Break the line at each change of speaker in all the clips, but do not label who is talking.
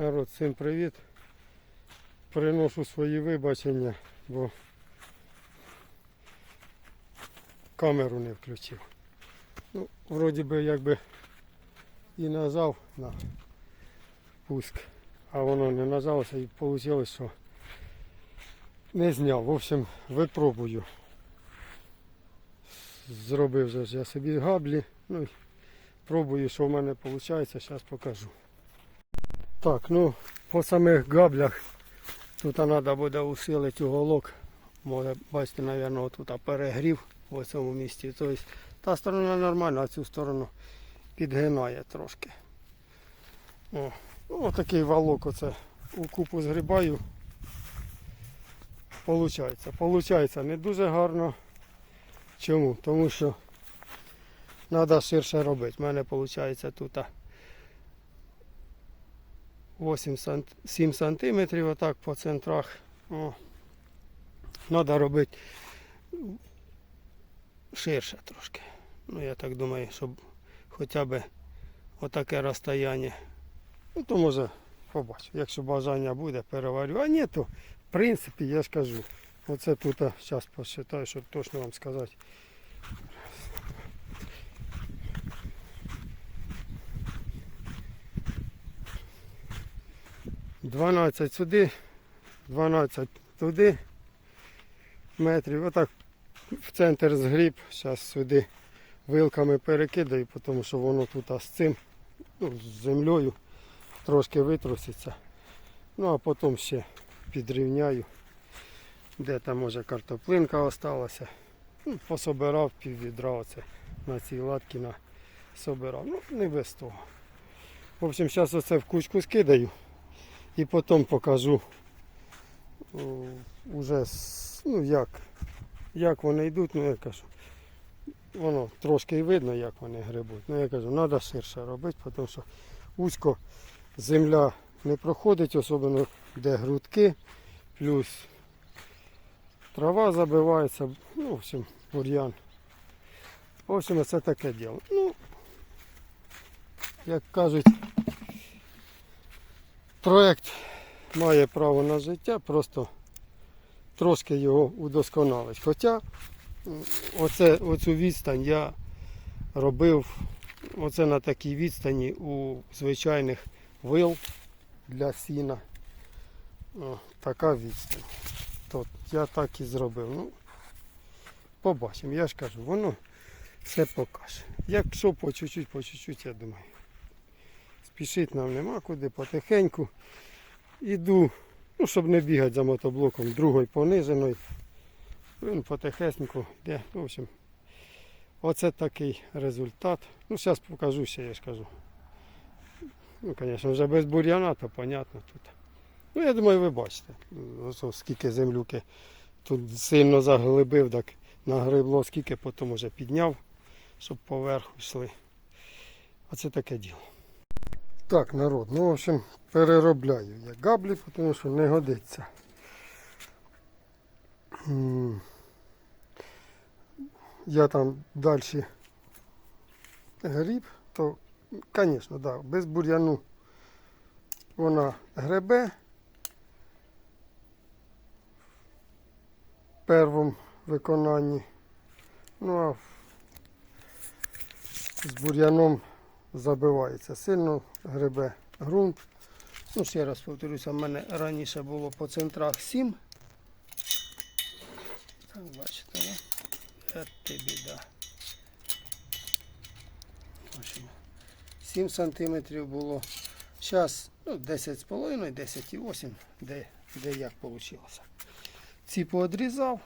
Народ, всім привіт. Приношу свої вибачення, бо камеру не включив. Ну, вроді би якби і нажав на пуск, а воно не нажалося і вийшло, що не зняв. В общем, випробую. Зробив же я собі габлі. Ну, пробую, що в мене виходить, зараз покажу. Так, ну по самих габлях тут треба буде усилити уголок. Може, бачите, мабуть, тут перегрів в цьому місці. Тобто та сторона нормальна, а цю сторону підгинає трошки. О, ну, такий валок оце у купу згрібаю. Получається. Получається не дуже гарно. Чому? Тому що треба ширше робити. У мене виходить тут. А, 8 сант... 7 сантиметрів отак по центрах. О. Треба робити ширше трошки. Ну я так думаю, щоб хоча б отаке розстояння. Ну то може побачу. Якщо бажання буде, переварю. А ні, то в принципі я ж кажу. Оце тут зараз посчитаю, щоб точно вам сказати. 12 сюди, 12 туди метрів. Отак в центр згріб. Зараз сюди вилками перекидаю, тому що воно тут з цим, ну, з землею трошки витруситься. Ну а потім ще підрівняю. Де там може картоплинка осталася. Ну, пособирав пів відра оце на цій латки на собирав. Ну, не без того. В общем, зараз оце в кучку скидаю. І потім покажу о, уже ну, як, як вони йдуть, ну я кажу. Воно трошки і видно, як вони грибуть. Ну я кажу, треба ширше робити, тому що вузько земля не проходить, особливо де грудки, плюс трава забивається, ну, в общем, бур'ян. В общем, це таке діло. Ну, як кажуть, Проект має право на життя, просто трошки його удосконалить. Хоча оце, оцю відстань я робив оце на такій відстані у звичайних вил для сіна. О, така відстань. Тут я так і зробив. Ну, побачимо, я ж кажу, воно все покаже. Якщо по чуть-чуть, по чуть-чуть, я думаю. Спішити нам нема куди, потихеньку. Іду, ну, щоб не бігати за мотоблоком, другою пониженою. Він потихесеньку йде. В общем, оце такий результат. Ну, зараз покажу ще, я ж кажу. Ну, звісно, вже без бур'яна, то понятно тут. Ну, я думаю, ви бачите, ось скільки землюки тут сильно заглибив, так нагрибло, скільки потім вже підняв, щоб поверху йшли. Оце таке діло. Так, народ, ну в общем, переробляю я габлі, тому що не годиться. Я там далі гріб, то, звісно, да, без бур'яну вона гребе. В першому виконанні. Ну а з бур'яном забивається. Сильно гребе ґрунт. Ну, ще раз повторюся, в мене раніше було по центрах 7. Так, бачите, да? От ти біда. 7 сантиметрів було. Зараз ну, 10,5, 10,8, де, де як вийшло. Ці поодрізав.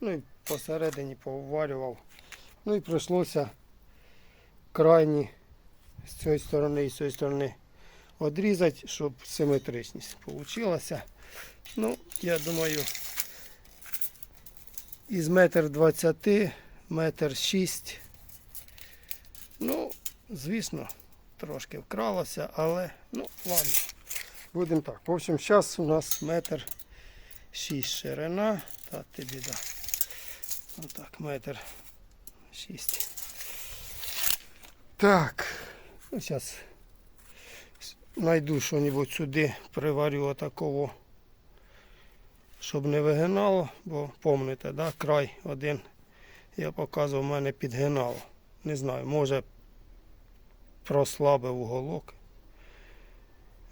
Ну і посередині поварював. Ну і прийшлося крайні з цієї сторони і з цієї сторони відрізати, щоб симетричність вийшла. Ну, я думаю, із метр двадцяти, метр шість. Ну, звісно, трошки вкралося, але ну, ладно. Будемо так. В общем, зараз у нас метр шість ширина. Та ти біда. Отак, метр шість. Так. Ну, зараз Найду що-небудь сюди, приварю отакого, щоб не вигинало, бо помните, да, край один я показував, у мене підгинало. Не знаю, може прослабив уголок,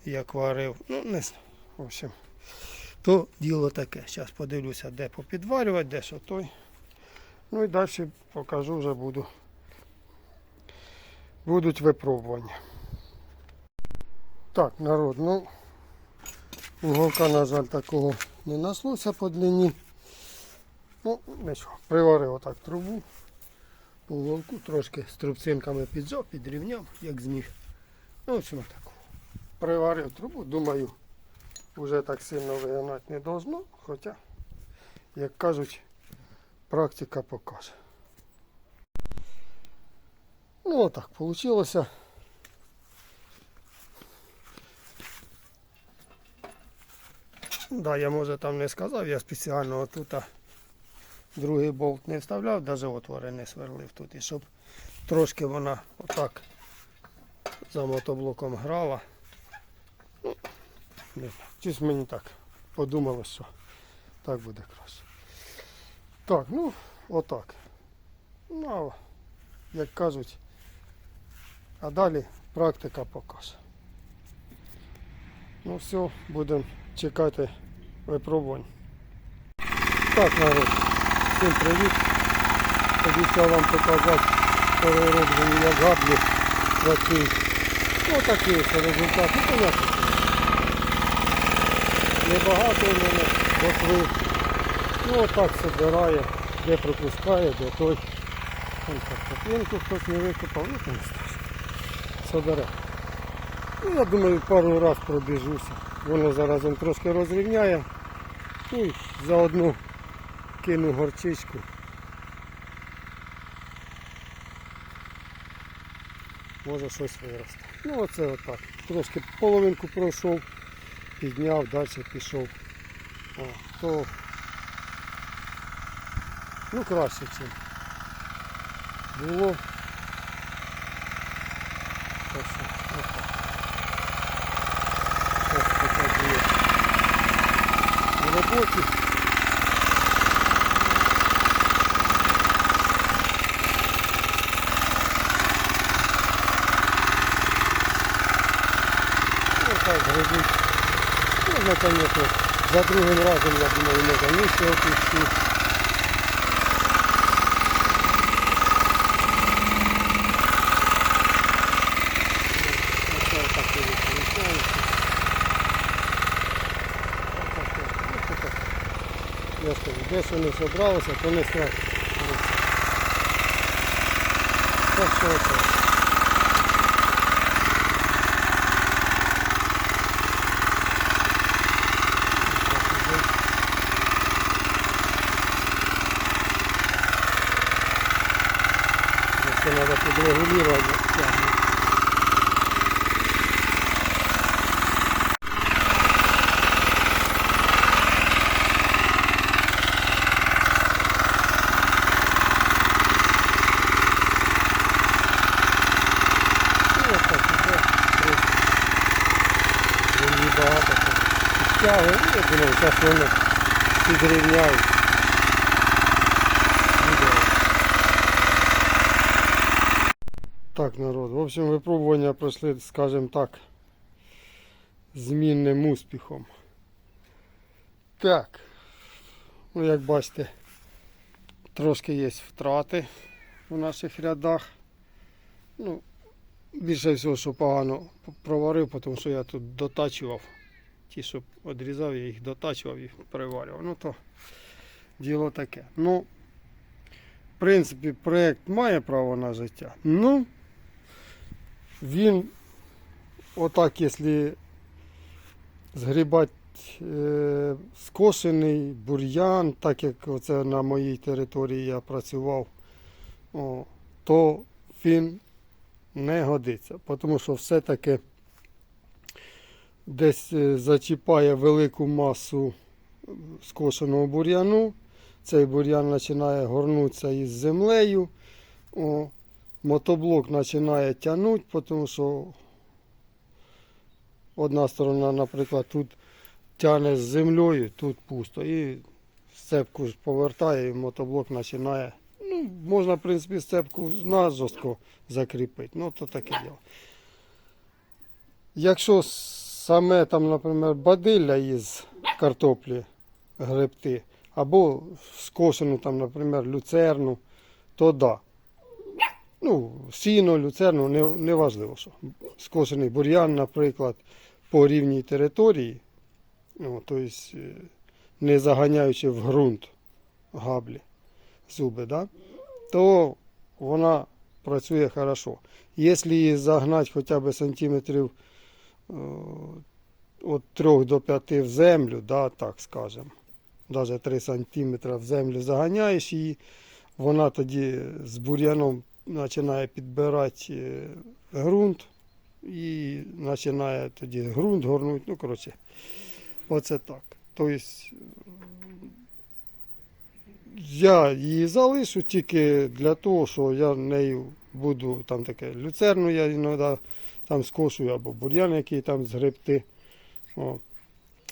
як варив. Ну, не знаю. В общем, то діло таке. Зараз подивлюся, де попідварювати, де що той. Ну і далі покажу вже буду. Будуть випробування. Так, народ, ну уголка, на жаль, такого не нашлося по длині. Ну, нічого, приварив отак трубу. Уголку трошки струбцинками піджав, підрівняв, як зміг. Ну, в общем, так. Приварив трубу, думаю, вже так сильно вигинати не должно, хоча, як кажуть, практика покаже. Ну, отак вийшло. Да, я може там не сказав, я спеціально отут другий болт не вставляв, навіть отвори не сверлив тут. І щоб трошки вона отак за мотоблоком грала. Ну, не Щось мені так подумалось, що так буде краще. Так, ну, отак. Ну, як кажуть, а далі практика покаже. Ну все, будемо чекати випробувань. Так, народ, всім привіт. Обіцяв вам показати перероблені як габлі працюють. Ну ось результат. Ну понятно. Небагато в мене ботви. Ну отак собирає, де пропускає, де той. Поплинку хтось не викопав, ну то Собере. Ну, я думаю, пару раз пробіжуся. Воно заразом трошки розрівняє. Ну і заодно кину горчичку. Може щось виросте. Ну оце отак. Трошки половинку пройшов, підняв, далі пішов. О, то ну краще, ніж було. Так що, роботі. Ну, так грибуть. Можна, конечно, за другим разом, я думаю, можна нижче опустити. Оце так і виходить. Я скажу, де що не зібралося, то не страшно. Так що це. Це треба підрегулювати. Ну, ось так іде. Трошки. Він багато підтягує. Ну, я думаю, зараз воно підрівняють. Буде. Так, народ. В общем, випробування пройшли, скажімо так, змінним успіхом. Так. Ну, як бачите, трошки є втрати в наших рядах. Ну, більше всього, що погано проварив, тому що я тут дотачував. Ті, що відрізав, я їх дотачував і переварював. Ну то діло таке. Ну, в принципі, проєкт має право на життя. Ну, він отак, якщо згрібати е, скошений бур'ян, так як оце на моїй території я працював, о, то він не годиться. Тому що все-таки десь е, зачіпає велику масу скошеного бур'яну. Цей бур'ян починає горнутися із землею. О, мотоблок починає тягнути, тому що одна сторона, наприклад, тут тягне з землею, тут пусто. І сцепку повертає і мотоблок починає. Ну, можна, в принципі, сцепку на жорстко закріпити. Ну, то таке діло. Якщо саме там, наприклад, бадилля із картоплі гребти, або скошену там, наприклад, люцерну, то да. Ну, сіно, люцерну, не, не важливо що. Скошений бур'ян, наприклад, по рівній території, ну, тобто не заганяючи в ґрунт габлі, зуби, да, то вона працює хорошо. Якщо її загнати хоча б сантиметрів від 3 до 5 в землю, да, так скажемо, навіть 3 сантиметри в землю заганяєш її, вона тоді з бур'яном починає підбирати е, ґрунт і починає тоді ґрунт горнути. Ну, коротше, оце так. Тобто я її залишу тільки для того, що я нею буду там таке люцерну, я іноді там скошую або бур'ян, який там згребти. О.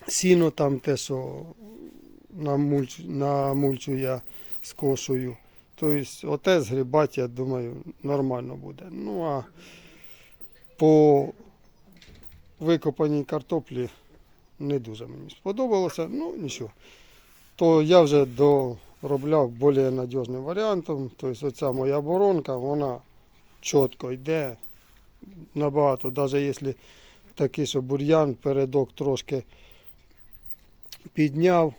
Сіно там те, що на мульчу, на мульчу я скошую. Тобто, оте згрібати, я думаю, нормально буде. Ну а по викопаній картоплі не дуже мені сподобалося. Ну нічого. То я вже доробляв більш надіжним варіантом. Тобто оця моя боронка, вона чітко йде набагато, навіть якщо такий, що бур'ян передок трошки підняв,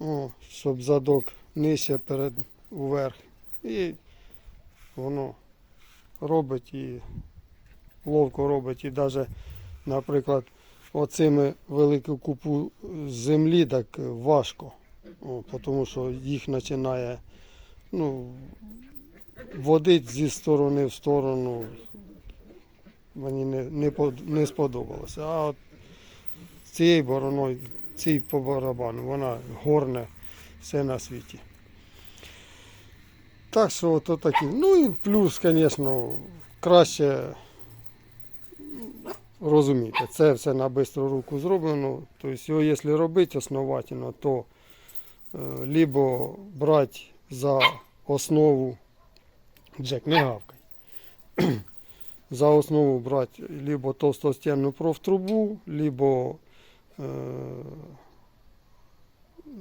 о, щоб задок нижче перед уверх. І воно робить і ловко робить. І навіть, наприклад, оцими велику купу землі так важко. О, тому що їх починає ну, водить зі сторони в сторону. Мені не, не, не сподобалося. А от цією бороною, цій по барабану, вона горне все на світі. Так що то такі. Ну і плюс, звісно, краще розуміти. Це все на бистру руку зроблено. Тобто його, якщо робити основательно, то е, либо брати за основу Джек, не гавкай. За основу брати либо толстостенну профтрубу, либо е,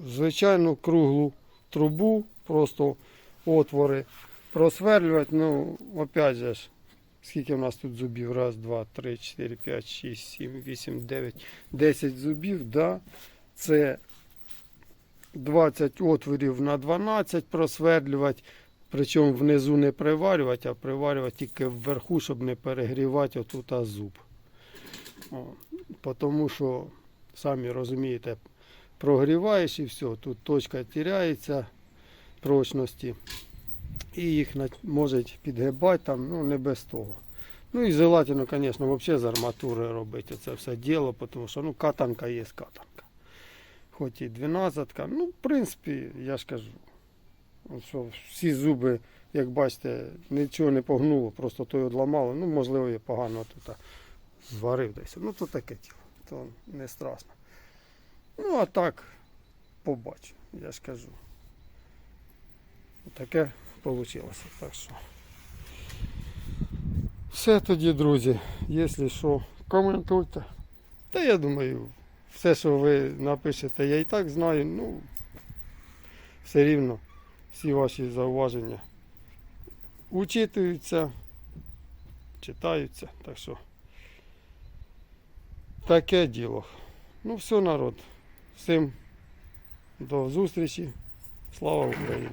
звичайну круглу трубу, просто отвори просверлювати. Ну, опять же скільки в нас тут зубів? Раз, два, три, чотири, п'ять, шість, сім, вісім, дев'ять, десять зубів, да? Це 20 отворів на 12 просвердлювати. Причому внизу не приварювати, а приварювати тільки вверху, щоб не перегрівати отут зуб. Тому що, самі розумієте, прогріваєш і все, тут точка тіряється прочності. І їх можуть підгибати там, ну не без того. Ну і желательно, звісно, взагалі з арматури робити це все діло, тому що ну, катанка є катанка. Хоч і 12, ну, в принципі, я ж кажу, що всі зуби, як бачите, нічого не погнуло, просто той одламало. Ну, можливо, я погано тут зварив десь. Ну, то таке тіло, то не страшно. Ну, а так, побачу, я ж кажу. Таке вийшло. Так що. Все тоді, друзі. Якщо що, коментуйте. Та я думаю, все, що ви напишете, я і так знаю. Ну, все рівно всі ваші зауваження учитуються, читаються. Так що таке діло. Ну все, народ. Всім до зустрічі. Слава Україні!